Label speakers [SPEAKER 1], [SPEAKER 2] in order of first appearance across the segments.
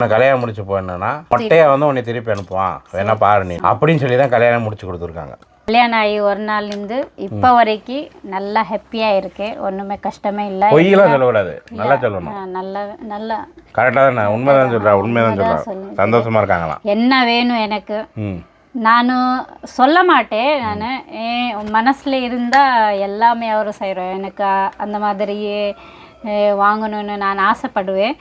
[SPEAKER 1] நான் கல்யாணம் முடிச்சு போயினா மொட்டையை வந்து உன்னை திருப்பி அனுப்புவான். வேணா பாரு நீ. அப்படின்னு சொல்லி தான் கல்யாணம் முடிச்சு கொடுத்துருக்காங்க.
[SPEAKER 2] கல்யாணம் ஆகி ஒரு நாள்லேருந்து இப்போ வரைக்கும் நல்லா ஹாப்பியாக இருக்கேன் ஒன்றுமே கஷ்டமே இல்லை.
[SPEAKER 1] பொய்யெல்லாம் சொல்லக்கூடாது. நல்லா சொல்லணும்.
[SPEAKER 2] நல்ல நல்லா
[SPEAKER 1] கரெக்டாக தான்? உண்மை தான் சொல்கிறேன் உண்மை தான் சொல்கிறேன் சந்தோஷமா இருக்காங்களாம்.
[SPEAKER 2] என்ன வேணும் எனக்கு?
[SPEAKER 1] ம்.
[SPEAKER 2] நான் சொல்ல மாட்டேன் நான். என் மனசில் இருந்தால் எல்லாமே அவர் செய்கிறோம் எனக்கு அந்த மாதிரியே வாங்கணும்னு நான் ஆசைப்படுவேன்.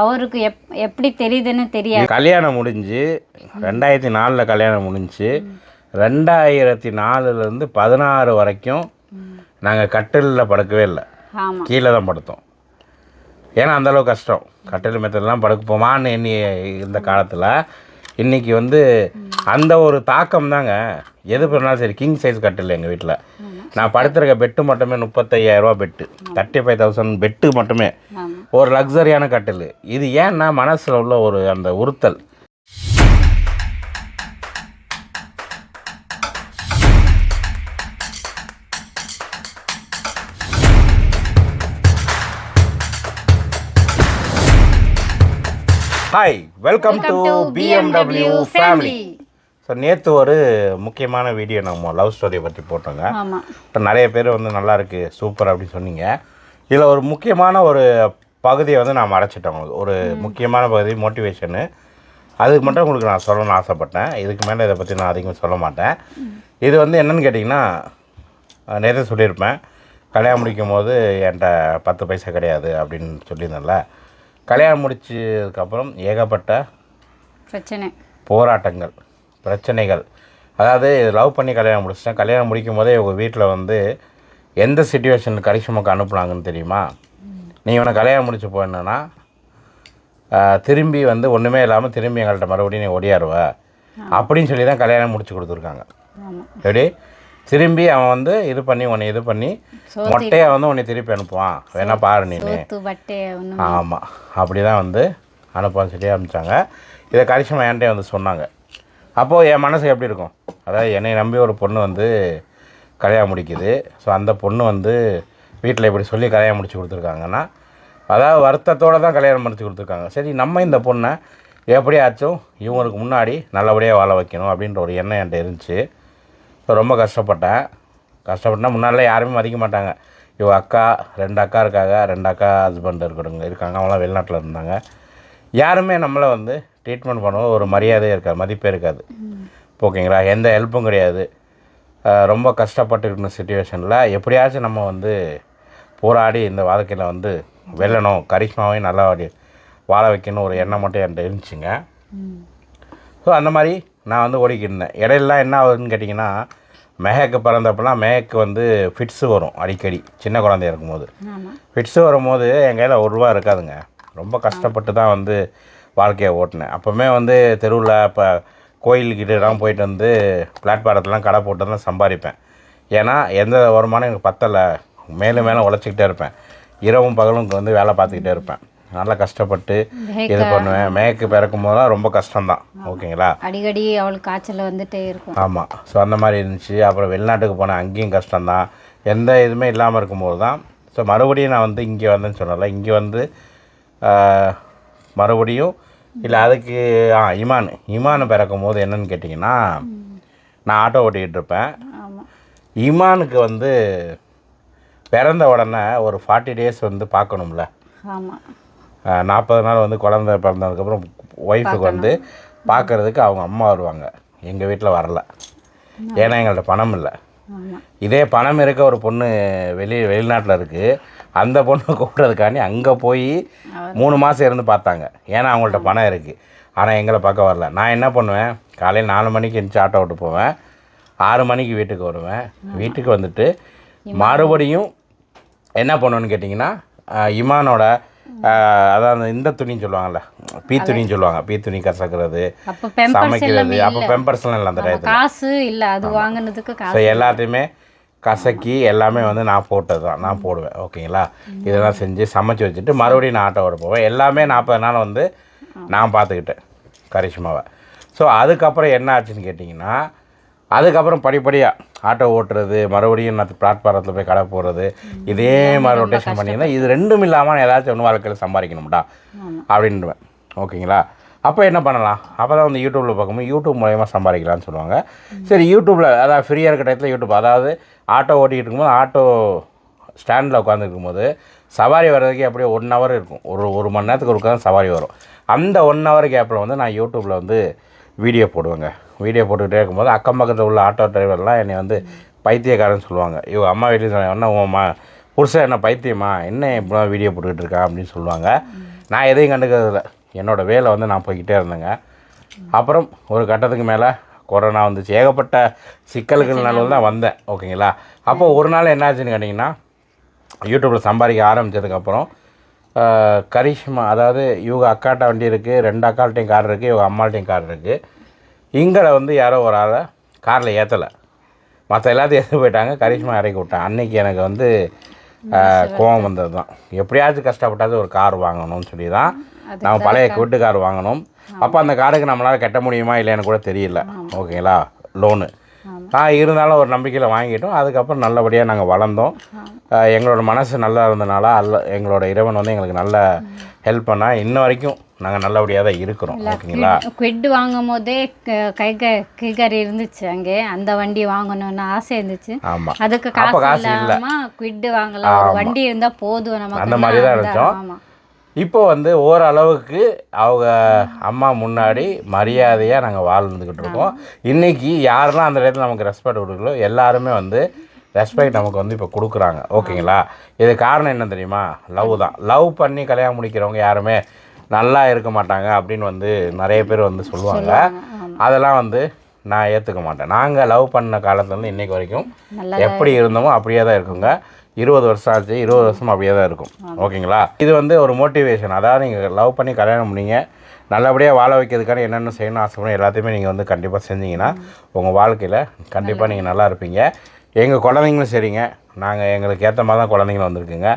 [SPEAKER 2] அவருக்கு எப் எப்படி தெரியுதுன்னு தெரியாது.
[SPEAKER 1] கல்யாணம் முடிஞ்சு ரெண்டாயிரத்தி நாலில் கல்யாணம் முடிஞ்சு ரெண்டாயிரத்தி நாலுலேருந்து பதினாறு வரைக்கும் நாங்கள் கட்டிலில் படுக்கவே இல்லை. கீழே தான் படுத்தோம். ஏன்னா அந்தளவு கஷ்டம். கட்டில் மெத்தடெல்லாம் படுக்க போமான்னு எண்ணி இந்த காலத்தில் இன்றைக்கி வந்து அந்த ஒரு தாக்கம் தாங்க. எது பண்ணாலும் சரி கிங் சைஸ் கட்டில் எங்கள் வீட்டில் நான் படுத்துருக்க பெட்டு மட்டுமே முப்பத்தையாயிரரூபா bed thirty five thousand bed மட்டுமே. ஒரு லக்ஸரியான கட்டில். இது ஏன்னா மனசில் உள்ள ஒரு அந்த உறுத்தல். Hi welcome to BMW family so நேற்று ஒரு முக்கியமான வீடியோ நம்ம லவ் ஸ்டோரியை பற்றி போட்டோங்க இப்போ நிறைய பேர் வந்து நல்லா இருக்கு சூப்பர் அப்படின்னு சொன்னீங்க. இதில் ஒரு முக்கியமான ஒரு பகுதியை வந்து நான் மறைச்சிட்டேன் உங்களுக்கு. ஒரு முக்கியமான பகுதி மோட்டிவேஷனு அதுக்கு மட்டும் உங்களுக்கு நான் சொல்லணும்னு ஆசைப்பட்டேன். இதுக்கு மேலே இதை பற்றி நான் அதிகமாக சொல்ல மாட்டேன். இது வந்து என்னன்னு கேட்டிங்கன்னா நேரத்தை சொல்லியிருப்பேன். கல்யாணம் முடிக்கும் போது என்கிட்ட பத்து பைசா கிடையாது அப்படின்னு சொல்லியிருந்தேன்ல. கல்யாணம் முடிச்சதுக்கப்புறம் ஏகப்பட்ட
[SPEAKER 2] பிரச்சனை.
[SPEAKER 1] போராட்டங்கள். பிரச்சனைகள். அதாவது லவ் பண்ணி கல்யாணம் முடிச்சிட்டேன். கல்யாணம் முடிக்கும் போதே உங்கள் வீட்டில் வந்து எந்த சுச்சுவேஷன் கரிஷ்மாக்கு அனுப்புனாங்கன்னு தெரியுமா? நீ இவனை கல்யாணம் முடிச்சு போனா திரும்பி வந்து ஒன்றுமே இல்லாமல் திரும்பி எங்கள்கிட்ட மறுபடியும் நீ ஒடியாருவ அப்படின்னு சொல்லி தான் கல்யாணம் முடிச்சு கொடுத்துருக்காங்க. எப்படி? திரும்பி அவன் வந்து இது பண்ணி உன்னை இது பண்ணி மொட்டையை வந்து உன்னை திருப்பி அனுப்புவான். வேணா பாரு நீ ஆமாம் அப்படி தான் வந்து அனுப்பான்னு சொல்லி அனுப்பிச்சாங்க. இதை கரிசமா என்கிட்டே வந்து சொன்னாங்க. அப்போது என் மனசு எப்படி இருக்கும்? அதாவது என்னை நம்பி ஒரு பொண்ணு வந்து கல்யாணம் முடிக்குது. ஸோ அந்த பொண்ணு வந்து வீட்டில் இப்படி சொல்லி கல்யாணம் முடிச்சு கொடுத்துருக்காங்கன்னா அதாவது வருத்தத்தோடு தான் கல்யாணம் முடிச்சு கொடுத்துருக்காங்க. சரி நம்ம இந்த பொண்ணை எப்படியாச்சும் இவங்களுக்கு முன்னாடி நல்லபடியாக வாழ வைக்கணும் அப்படின்ற ஒரு எண்ணம் என்கிட்ட இருந்துச்சு. ஸோ ரொம்ப கஷ்டப்பட்டேன். கஷ்டப்பட்டேன்னா முன்னாடிலாம் யாருமே மதிக்க மாட்டாங்க. இவ அக்கா ரெண்டு அக்கா இருக்காங்க ரெண்டு அக்கா ஹஸ்பண்ட் இருக்கிறவங்க இருக்காங்க. அவங்களாம் வெளிநாட்டில் இருந்தாங்க. யாருமே நம்மளை வந்து ட்ரீட்மெண்ட் பண்ணும்போது ஒரு மரியாதையே இருக்காது மதிப்பே இருக்காது. ஓகேங்களா? எந்த ஹெல்ப்பும் கிடையாது. ரொம்ப கஷ்டப்பட்டு இருந்த சுச்சுவேஷனில் எப்படியாச்சும் நம்ம வந்து போராடி இந்த வாழ்க்கையில் வந்து வெல்லணும். கரிஷ்மாவையும் நல்லா வாழ வைக்கணும் ஒரு எண்ணம் மட்டும் என்கிட்ட இருந்துச்சுங்க. ஸோ அந்த மாதிரி நான் வந்து ஓடிக்கிட்டு இருந்தேன். இடையிலாம் என்ன ஆகுதுன்னு கேட்டிங்கன்னா மேகக்கு பிறந்தப்பெல்லாம் மேகக்கு வந்து ஃபிட்ஸு வரும் அடிக்கடி சின்ன குழந்தையா இருக்கும்போது. ஃபிட்ஸு வரும்போது என் கையில் ஒரு ரூபா இருக்காதுங்க. ரொம்ப கஷ்டப்பட்டு தான் வந்து வாழ்க்கையை ஓட்டினேன். அப்போவுமே வந்து தெருவில் இப்போ கோயிலுக்கிட்டலாம் போயிட்டு வந்து பிளாட்பாரத்துலாம் கடை போட்டு தான் சம்பாதிப்பேன் ஏன்னா எந்த வருமானம் எனக்கு பத்தலை. மேலும் மேலும் உழைச்சிக்கிட்டே இருப்பேன். இரவும் பகலும் வந்து வேலை பார்த்துக்கிட்டே இருப்பேன். நல்லா கஷ்டப்பட்டு இது பண்ணுவேன். மேய்க்கு பிறக்கும் போதெல்லாம் ரொம்ப கஷ்டம்தான். ஓகேங்களா?
[SPEAKER 2] அடிக்கடி அவளுக்கு காய்ச்சல் வந்துட்டே இருக்கும்.
[SPEAKER 1] ஆமாம் ஸோ அந்த மாதிரி இருந்துச்சு. அப்புறம் வெளிநாட்டுக்கு போனேன். அங்கேயும் கஷ்டம்தான். எந்த இதுவுமே இல்லாமல் இருக்கும்போது தான் ஸோ மறுபடியும் நான் வந்து இங்கே வந்தேன்னு சொன்னல இங்கே வந்து மறுபடியும் இல்லை அதுக்கு ஆ இமான். இமான் பிறக்கும் போது என்னன்னு கேட்டிங்கன்னா நான் ஆட்டோ ஓட்டிக்கிட்டு இருப்பேன். இமானுக்கு வந்து பிறந்த உடனே ஒரு ஃபார்ட்டி டேஸ் வந்து பார்க்கணும்ல. நாற்பது நாள் வந்து குழந்தை பிறந்ததுக்கப்புறம் ஒய்ஃபுக்கு வந்து பார்க்கறதுக்கு அவங்க அம்மா வருவாங்க. எங்கள் வீட்டில் வரல. ஏன்னா எங்கள்கிட்ட பணம் இல்லை. இதே பணம் இருக்க ஒரு பொண்ணு வெளி வெளிநாட்டில் இருக்குது அந்த பொண்ணு கூப்பிட்றதுக்காண்டி அங்கே போய் மூணு மாதம் இருந்து பார்த்தாங்க. ஏன்னா அவங்கள்ட்ட பணம் இருக்குது ஆனால் எங்களை பார்க்க வரல. நான் என்ன பண்ணுவேன்? காலையில் நாலு மணிக்கு எழுந்துச்சி ஆட்டோ விட்டு போவேன். ஆறு மணிக்கு வீட்டுக்கு வருவேன். வீட்டுக்கு வந்துட்டு மறுபடியும் என்ன பண்ணுவேன்னு கேட்டிங்கன்னா இமானோட அதான் இந்த துணின்னு சொல்லுவாங்கல்ல பீ துணின்னு சொல்லுவாங்க. பீ துணி கசக்கிறது சமைக்கிறது அப்போ பெம்பர்ஸ்லாம் இல்லை அந்த டயத்தில்.
[SPEAKER 2] காசு இல்லை அது வாங்கினதுக்கு
[SPEAKER 1] ஸோ எல்லாத்தையுமே கசக்கி எல்லாமே வந்து நான் போட்டது தான் நான் போடுவேன். ஓகேங்களா? இதெல்லாம் செஞ்சு சமைச்சு வச்சுட்டு மறுபடியும் நான் ஆட்டோ போவேன். எல்லாமே நாற்பது நாள் வந்து நான் பார்த்துக்கிட்டேன் கரிஷ்மாவை. ஸோ அதுக்கப்புறம் என்ன ஆச்சுன்னு கேட்டிங்கன்னா அதுக்கப்புறம் படிப்படியாக ஆட்டோ ஓட்டுறது மறுபடியும் நான் பிளாட்பாரத்தில் போய் கடை போடுறது இதே மாதிரி ரொட்டேஷன் பண்ணியிருந்தேன் இது ரெண்டும் இல்லாமல் நான் ஏதாச்சும் ஒன்று வாழ்க்கையில் சம்பாதிக்கணும்டா அப்படின்னுவேன் ஓகேங்களா? அப்போ என்ன பண்ணலாம்? அப்போ தான் வந்து யூடியூப்பில் பார்க்கும்போது யூடியூப் மூலயமா சம்பாதிக்கலாம்னு சொல்லுவாங்க. சரி யூடியூப்பில் அதாவது ஃப்ரீயாக இருக்க டயத்தில் யூடியூப் அதாவது ஆட்டோ ஓட்டிகிட்டு இருக்கும்போது ஆட்டோ ஸ்டாண்டில் உட்காந்துருக்கும் போது சவாரி வர்றதுக்கு அப்படியே ஒன் ஹவர் இருக்கும். ஒரு ஒரு மணி நேரத்துக்கு ஒருக்கா தான் சவாரி வரும். அந்த ஒன் ஹவர் கேப்பில் வந்து நான் யூடியூப்பில் வந்து வீடியோ போடுவேங்க. வீடியோ போட்டுக்கிட்டே இருக்கும்போது அக்கம் பக்கத்தில் உள்ள ஆட்டோ டிரைவர்லாம் என்னை வந்து பைத்தியக்காரன்னு சொல்லுவாங்க. இவ அம்மா வீட்டில் சொன்ன உன் புருஷன் என்ன பைத்தியமா? என்ன இப்படி வீடியோ போட்டுக்கிட்டு இருக்கா? அப்படின்னு சொல்லுவாங்க. நான் எதையும் கண்டுக்கிறதில்ல. என்னோடய வேலை வந்து நான் போய்கிட்டே இருந்தேங்க. அப்புறம் ஒரு கட்டத்துக்கு மேலே கொரோனா வந்துச்சு. ஏகப்பட்ட சிக்கல்கள் நடுவில் தான் வந்தேன். ஓகேங்களா? அப்போ ஒரு நாள் என்னாச்சுன்னு கேட்டிங்கன்னா யூடியூப்பில் சம்பாதிக்க ஆரம்பித்ததுக்கப்புறம் கரிஷ்மா அதாவது இவங்க அக்காட்ட வண்டி இருக்குது ரெண்டு அக்கால்ட்டையும் கார் இருக்குது இவங்க அம்மாள்ட்டையும் கார் இருக்குது இங்கே வந்து யாரோ ஒரு ஆளை காரில் ஏற்றலை மற்ற எல்லாத்தையும் எடுத்து போயிட்டாங்க. கரிஷ்மா இறக்கி விட்டேன். அன்னைக்கு எனக்கு வந்து கோவம் வந்தது தான் எப்படியாச்சும் கஷ்டப்பட்டாது ஒரு கார் வாங்கணும்னு சொல்லி தான் நம்ம பழைய கூட்டு கார் வாங்கணும். அப்போ அந்த காருக்கு நம்மளால் கட்ட முடியுமா இல்லைன்னு கூட தெரியல. ஓகேங்களா? லோனு ஆ இருந்தாலும் ஒரு நம்பிக்கையில் வாங்கிட்டோம். அதுக்கப்புறம் நல்லபடியாக நாங்கள் வளர்ந்தோம். எங்களோட மனசு நல்லா இருந்தனால அல்ல எங்களோட இறைவன் வந்து எங்களுக்கு நல்ல ஹெல்ப் பண்ணால் இன்ன வரைக்கும் நாங்கள் நல்லபடியாக தான் இருக்கிறோம். ஓகேங்களா?
[SPEAKER 2] குவிட் வாங்கும் போதே க- கை க- கைகாரி இருந்துச்சு அங்கே. அந்த வண்டி வாங்கணும்னு ஆசை இருந்துச்சு.
[SPEAKER 1] ஆமாம்
[SPEAKER 2] அதுக்கு காசு
[SPEAKER 1] காசு இல்லை.
[SPEAKER 2] இல்லாம குவிட் வாங்கலாம். வண்டி இருந்தா போதும் நமக்கு.
[SPEAKER 1] அந்த மாதிரி தான் இருந்துச்சோம். இப்போ வந்து ஓரளவுக்கு அவங்க அம்மா முன்னாடி மரியாதையாக நாங்கள் வாழ்ந்துக்கிட்டு இருக்கோம். இன்றைக்கி யாரெல்லாம் அந்த இடத்துல நமக்கு ரெஸ்பெக்ட் கொடுக்கலோ எல்லாருமே வந்து ரெஸ்பெக்ட் நமக்கு வந்து இப்போ கொடுக்குறாங்க. ஓகேங்களா? இது காரணம் என்ன தெரியுமா? லவ் தான். லவ் பண்ணி கல்யாணம் முடிக்கிறவங்க யாருமே நல்லா இருக்க மாட்டாங்க அப்படின்னு வந்து நிறைய பேர் வந்து சொல்லுவாங்க. அதெல்லாம் வந்து நான் ஏற்றுக்க மாட்டேன். நாங்கள் லவ் பண்ண காலத்துலேருந்து இன்றைக்கு வரைக்கும் எப்படி இருந்தோமோ அப்படியே தான் இருக்குங்க. இருபது வருஷம் ஆச்சு இருபது வருஷம் அப்படியே தான் இருக்கும். ஓகேங்களா? இது வந்து ஒரு மோட்டிவேஷன் அதாவது நீங்கள் லவ் பண்ணி கல்யாணம் பண்ணீங்க. நல்லபடியாக வாழ வைக்கிறதுக்கான என்னென்ன செய்யணும் ஆசைப்படும் எல்லாத்தையுமே நீங்கள் வந்து கண்டிப்பாக செஞ்சீங்கன்னா உங்கள் வாழ்க்கையில் கண்டிப்பாக நீங்கள் நல்லா இருப்பீங்க. எங்கள் குழந்தைங்களும் சரிங்க. நாங்கள் எங்களுக்கு ஏற்ற மாதிரி தான் குழந்தைங்களும் வந்திருக்குங்க.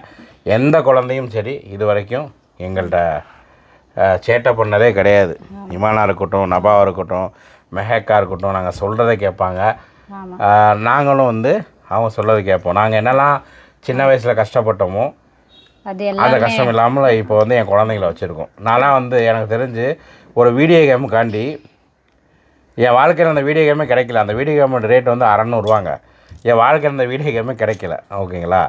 [SPEAKER 1] எந்த குழந்தையும் சரி இது வரைக்கும் எங்கள்கிட்ட சேட்டை பண்ணதே கிடையாது. இமானா இருக்கட்டும் நபாவா இருக்கட்டும் மெஹக்கா இருக்கட்டும் நாங்கள் சொல்கிறத கேட்பாங்க. நாங்களும் வந்து அவங்க சொல்லது கேட்போம். நாங்கள் என்னெல்லாம் சின்ன வயசில் கஷ்டப்பட்டோமோ அந்த கஷ்டம் இல்லாமல் இப்போ வந்து என் குழந்தைங்கள வச்சுருக்கோம். நான்லாம் வந்து எனக்கு தெரிஞ்சு ஒரு வீடியோ கேமுக்காண்டி என் வாழ்க்கையில் அந்த வீடியோ கேமே கிடைக்கல. அந்த வீடியோ கேமோட ரேட் வந்து அறநூறுவாங்க. என் வாழ்க்கையில் அந்த வீடியோ கேமே கிடைக்கல. ஓகேங்களா?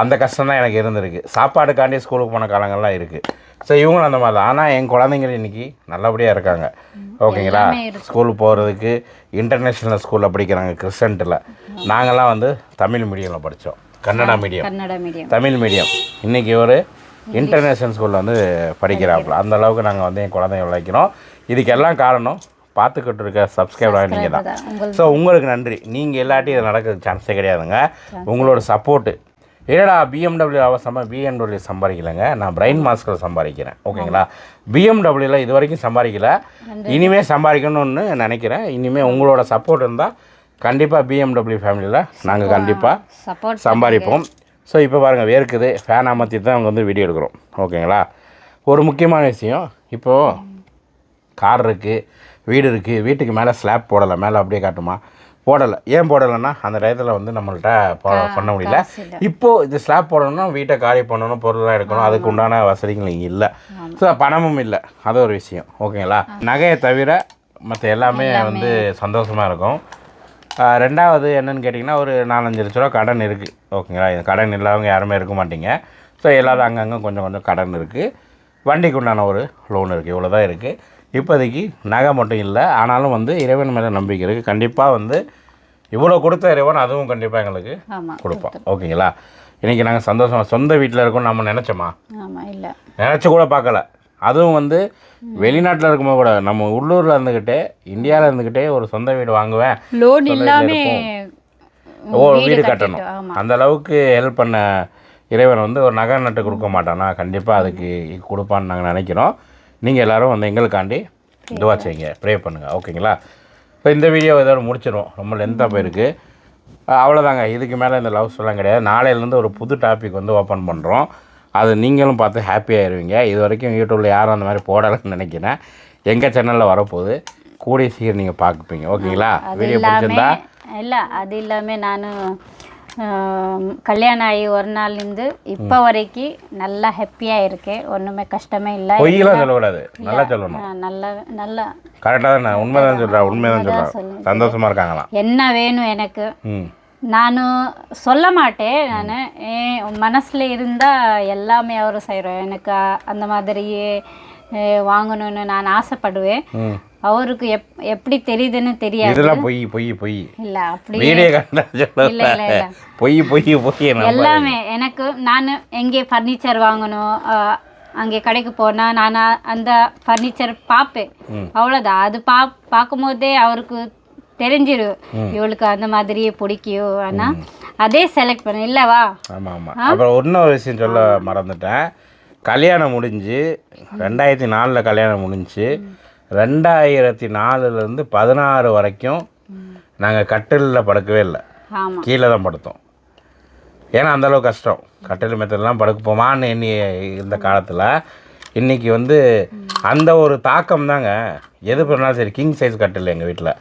[SPEAKER 1] அந்த கஷ்டம் தான் எனக்கு இருந்திருக்கு. சாப்பாடுக்காண்டி ஸ்கூலுக்கு போன காலங்கள்லாம் இருக்குது ஸோ இவங்களும் அந்த மாதிரி தான். ஆனால் என் குழந்தைங்க இன்னைக்கு நல்லபடியாக இருக்காங்க. ஓகேங்களா. ஸ்கூல் போகிறதுக்கு இன்டர்நேஷ்னல் ஸ்கூலில் படிக்கிறாங்க கிறிஸ்டன்ட்டில் நாங்கள்லாம் வந்து தமிழ் மீடியமில் படித்தோம் Kannada medium
[SPEAKER 2] Kannada medium
[SPEAKER 1] Tamil medium இன்றைக்கி ஒரு இன்டர்நேஷ்னல் ஸ்கூலில் வந்து படிக்கிறாப்புல. அந்த அளவுக்கு நாங்கள் வந்து என் குழந்தைங்க விளைக்கிறோம் இதுக்கு எல்லாம் காரணம் பார்த்துக்கிட்டு இருக்க சப்ஸ்கிரைபர் நீங்கள் தான். ஸோ உங்களுக்கு நன்றி. நீங்கள் இல்லாட்டி இது நடக்கிறது சான்ஸே கிடையாதுங்க. உங்களோட சப்போர்ட்டு என்னடா பிஎம்டபிள்யூ அவசரமாக பிஎம்டபிள்யூ சம்பாதிக்கலைங்க? நான் பிரைன் மாஸ்கில் சம்பாதிக்கிறேன். ஓகேங்களா? பிஎம்டபிள்யூவில் இது வரைக்கும் சம்பாதிக்கல. இனிமேல் சம்பாதிக்கணும்னு நினைக்கிறேன். இனிமேல் உங்களோட சப்போர்ட் இருந்தால் கண்டிப்பாக பிஎம்டபிள்யூ ஃபேமிலியில் நாங்கள் கண்டிப்பாக
[SPEAKER 2] சப்போர்ட்
[SPEAKER 1] சம்பாதிப்போம். ஸோ இப்போ பாருங்கள் வேர்க்குது. ஃபேன் அமர்த்தி தான் அவங்க வந்து வீடியோ எடுக்கிறோம். ஓகேங்களா ஒரு முக்கியமான விஷயம். இப்போது கார் இருக்குது வீடு இருக்குது வீட்டுக்கு மேலே ஸ்லாப் போடலை. மேலே அப்படியே காட்டுமா? போடலை. ஏன் போடலைன்னா அந்த டயத்தில் வந்து நம்மள்ட்ட ப- பண்ண முடியல. இப்போது இது ஸ்லாப் போடணும்னா வீட்டை காலி பண்ணணும் பொருள்லாம் எடுக்கணும். அதுக்கு உண்டான வசதிகள் இங்கே இல்லை. ஸோ பணமும் இல்லை. அது ஒரு விஷயம். ஓகேங்களா நகையை தவிர மற்ற எல்லாமே வந்து சந்தோஷமாக இருக்கும். ரெண்டாவது என்னன்னு கேட்டிங்கன்னா ஒரு நாலஞ்சு லட்ச ரூபா கடன் இருக்குது ஓகேங்களா? இது கடன் இல்லாதவங்க யாருமே இருக்க மாட்டீங்க. ஸோ எல்லாரும் அங்கங்கே கொஞ்சம் கொஞ்சம் கடன் இருக்குது வண்டிக்கு உண்டான ஒரு லோன் இருக்குது இவ்வளோ தான் இருக்குது இப்போதைக்கு நகை மட்டும் இல்லை ஆனாலும் வந்து இறைவன் மேலே நம்பிக்கை இருக்குது கண்டிப்பாக வந்து இவ்வளோ கொடுத்த இறைவன் அதுவும் கண்டிப்பாக எங்களுக்கு கொடுப்போம் ஓகேங்களா? இன்றைக்கி நாங்கள் சந்தோஷமாக சொந்த வீட்டில் இருக்கோம் நம்ம நினச்சோமா? நினச்சி கூட பார்க்கல. அதுவும் வந்து வெளிநாட்டில் இருக்கும்போது கூட நம்ம உள்ளூரில் இருந்துக்கிட்டே இந்தியாவில் இருந்துக்கிட்டே ஒரு சொந்த வீடு வாங்குவேன்.
[SPEAKER 2] லோன் இல்லாம
[SPEAKER 1] ஓ வீடு கட்டணும். அந்த அளவுக்கு ஹெல்ப் பண்ண இறைவன் வந்து ஒரு நகை நட்டு கொடுக்க மாட்டானா. கண்டிப்பாக அதுக்கு கொடுப்பான்னு நாங்கள் நினைக்கிறோம். நீங்கள் எல்லாரும் வந்து எங்களுக்காண்டி துவா செய்யுங்க. ப்ரே பண்ணுங்கள் ஓகேங்களா இப்போ இந்த வீடியோ இதோட முடிச்சிடும் ரொம்ப லென்த்தாக போயிருக்கு. அவ்வளோதாங்க இதுக்கு மேலே இந்த லவ்ஸ் எல்லாம் கிடையாது. நாளையிலேருந்து ஒரு புது டாபிக் வந்து ஓப்பன் பண்ணுறோம் அது நீங்களும் பார்த்து ஹாப்பி ஆயிருவீங்க. இது வரைக்கும் யூடியூப்பில் யாரும் அந்த மாதிரி போடலைன்னு நினைக்கிறேன். எங்கள் சேனலில் வரப்போகுது. கூடிய சீக்கிரம் நீங்கள் பார்ப்பீங்க. ஓகேங்களா? வீடியோ பிடிச்சிருந்தா?
[SPEAKER 2] இல்ல அது இல்லாம ನಾನು ஆம், கல்யாணம் ஆகி ஒரு நாள்லேருந்து இப்போ வரைக்கும் நல்லா ஹாப்பியாக இருக்கேன். ஒன்றுமே கஷ்டமே இல்லை.
[SPEAKER 1] பொய்யெல்லாம் சொல்லக்கூடாது. நல்லா சொல்லணும்.
[SPEAKER 2] நல்லா நல்லா. கரெக்டாக
[SPEAKER 1] தான்? உண்மை தான் சொல்கிறேன் உண்மை தான் சொல்கிறேன் சந்தோஷமாக இருக்காங்களாம்.
[SPEAKER 2] என்ன வேணும் எனக்கு? நான் சொல்ல மாட்டேன் நான். என் மனசில் இருந்தால் எல்லாமே அவர் செய்கிறோம் எனக்கு அந்த மாதிரியே வாங்கணும்னு நான் ஆசைப்படுவேன். அவருக்கு எப் எப்படி தெரியுதுன்னு தெரியாது.
[SPEAKER 1] இதெல்லாம் பொய் பொய் பொய்.
[SPEAKER 2] இல்லை அப்படி
[SPEAKER 1] வீடியோ கண்டா
[SPEAKER 2] இல்லை இல்லை
[SPEAKER 1] பொய் பொய் பொய்
[SPEAKER 2] எல்லாமே. எனக்கு நான் எங்கே ஃபர்னிச்சர் வாங்கணும் அங்கே கடைக்கு போனால் நான் அந்த ஃபர்னிச்சர் பார்ப்பேன். அவ்வளோதான் அது பா பார்க்கும்போதே அவருக்கு தெரிஞ்சிடும் இவளுக்கு அந்த மாதிரியே பிடிக்கும் ஆனால் அதே செலக்ட் பண்ண இல்லவா
[SPEAKER 1] ஆமாம் ஆமாம் அப்புறம் இன்னொரு விஷயம் சொல்ல மறந்துட்டேன். கல்யாணம் முடிஞ்சு ரெண்டாயிரத்தி நாலில் கல்யாணம் முடிஞ்சு ரெண்டாயிரத்தி நாலுலேருந்து பதினாறு வரைக்கும் நாங்கள் கட்டிலில் படுக்கவே இல்லை. கீழே தான் படுத்தோம். ஏன்னா அந்தளவு கஷ்டம். கட்டில் மெத்தடெல்லாம் படுப்போமான்னு எண்ணி இந்த காலத்தில். இன்றைக்கி வந்து அந்த ஒரு தாக்கம் தாங்க எது பண்ணாலும் சரி கிங் சைஸ் கட்டில் எங்கள் வீட்டில்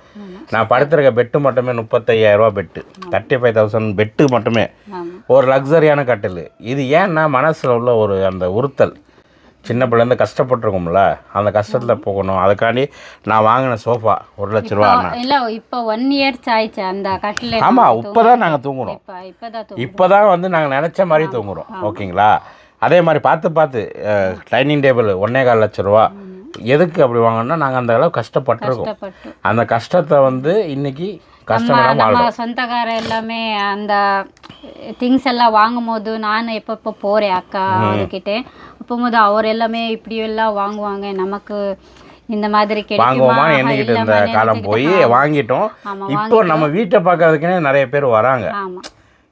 [SPEAKER 1] நான் படுத்திருக்க பெட்டு மட்டுமே முப்பத்தையாயிரரூபா bed thirty five thousand bed மட்டுமே. ஒரு லக்ஸரியான கட்டில். இது ஏன்னா மனசில் உள்ள ஒரு அந்த உறுத்தல். சின்ன பிள்ளைலேருந்து கஷ்டப்பட்டிருக்கோம்ல அந்த கஷ்டத்தில் போகணும். அதுக்காண்டி நான் வாங்கின சோஃபா ஒரு லட்ச ரூபா
[SPEAKER 2] இல்லை இப்போ ஒன் இயர்ஸ் ஆயிடுச்சு அந்த கட்டில்
[SPEAKER 1] ஆமாம் இப்போ தான் நாங்கள் தூங்குறோம்.
[SPEAKER 2] இப்போ தான்
[SPEAKER 1] வந்து நாங்கள் நினச்ச மாதிரி தூங்குறோம். ஓகேங்களா? அதே மாதிரி பார்த்து பார்த்து டைனிங் டேபிள் ஒன்றே கால் லட்ச ரூபா. எதுக்கு அப்படி வாங்கணும்னா நாங்கள் அந்த அளவு கஷ்டப்பட்டிருக்கோம்.
[SPEAKER 2] கஷ்டப்பட்டு.
[SPEAKER 1] அந்த கஷ்டத்தை வந்து இன்னைக்கு கஷ்டம்
[SPEAKER 2] நம்ம சொந்தக்கார எல்லாமே அந்த திங்ஸ் எல்லாம் வாங்கும் போது நான் எப்பப்போ போகிறேன் அக்கா அவர்கிட்ட. அப்போது அவர் எல்லாமே இப்படி எல்லாம் வாங்குவாங்க. நமக்கு இந்த மாதிரி
[SPEAKER 1] வாங்குவோமா எண்ணிக்கிட்டு இருந்த
[SPEAKER 2] இல்லைம்மா,
[SPEAKER 1] காலம் போய் வாங்கிட்டோம். இப்போ நம்ம வீட்டை பார்க்கறதுக்குன்னே நிறைய பேர் வராங்க.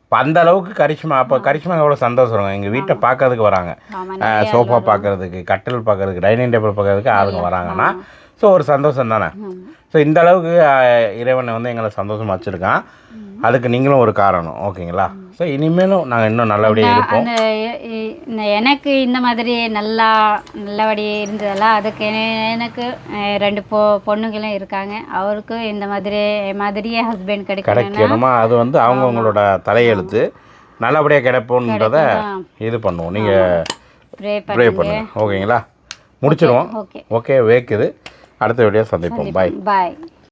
[SPEAKER 1] இப்போ அந்த அளவுக்கு கரிஷ்மா அப்போ கரிஷ்மா எவ்வளோ சந்தோஷம் எங்கள் வீட்டை பார்க்கறதுக்கு வராங்க. சோஃபா பார்க்கறதுக்கு கட்டில் பார்க்கறதுக்கு டைனிங் டேபிள் பார்க்கறதுக்கு ஆளுங்க வராங்கன்னா ஸோ ஒரு சந்தோஷம் தானே. ஸோ இந்த அளவுக்கு இறைவனை வந்து எங்களை சந்தோஷமா வச்சுருக்கான். அதுக்கு நீங்களும் ஒரு காரணம் ஓகேங்களா? ஸோ இனிமேலும் நாங்கள் இன்னும் நல்லபடியாக இருப்போம்.
[SPEAKER 2] எனக்கு இந்த மாதிரி நல்லா நல்லபடி இருந்ததல்ல அதுக்கு என- எனக்கு ரெண்டு பொ பொண்ணுங்களும் இருக்காங்க. அவருக்கு இந்த மாதிரி மாதிரியே ஹஸ்பண்ட்
[SPEAKER 1] கிடைக்கணுமா? அது வந்து அவங்கவுங்களோட தலையெழுத்து. நல்லபடியாக கிடைப்போன்றத இது பண்ணுவோம். நீங்கள்
[SPEAKER 2] ப்ரே
[SPEAKER 1] பண்ணுங்க. ஓகேங்களா? முடிச்சிருவோம்.
[SPEAKER 2] ஓகே
[SPEAKER 1] ஓகே வேக்குது. அடுத்த வீடியோ சந்திப்போம். பாய்
[SPEAKER 2] பாய்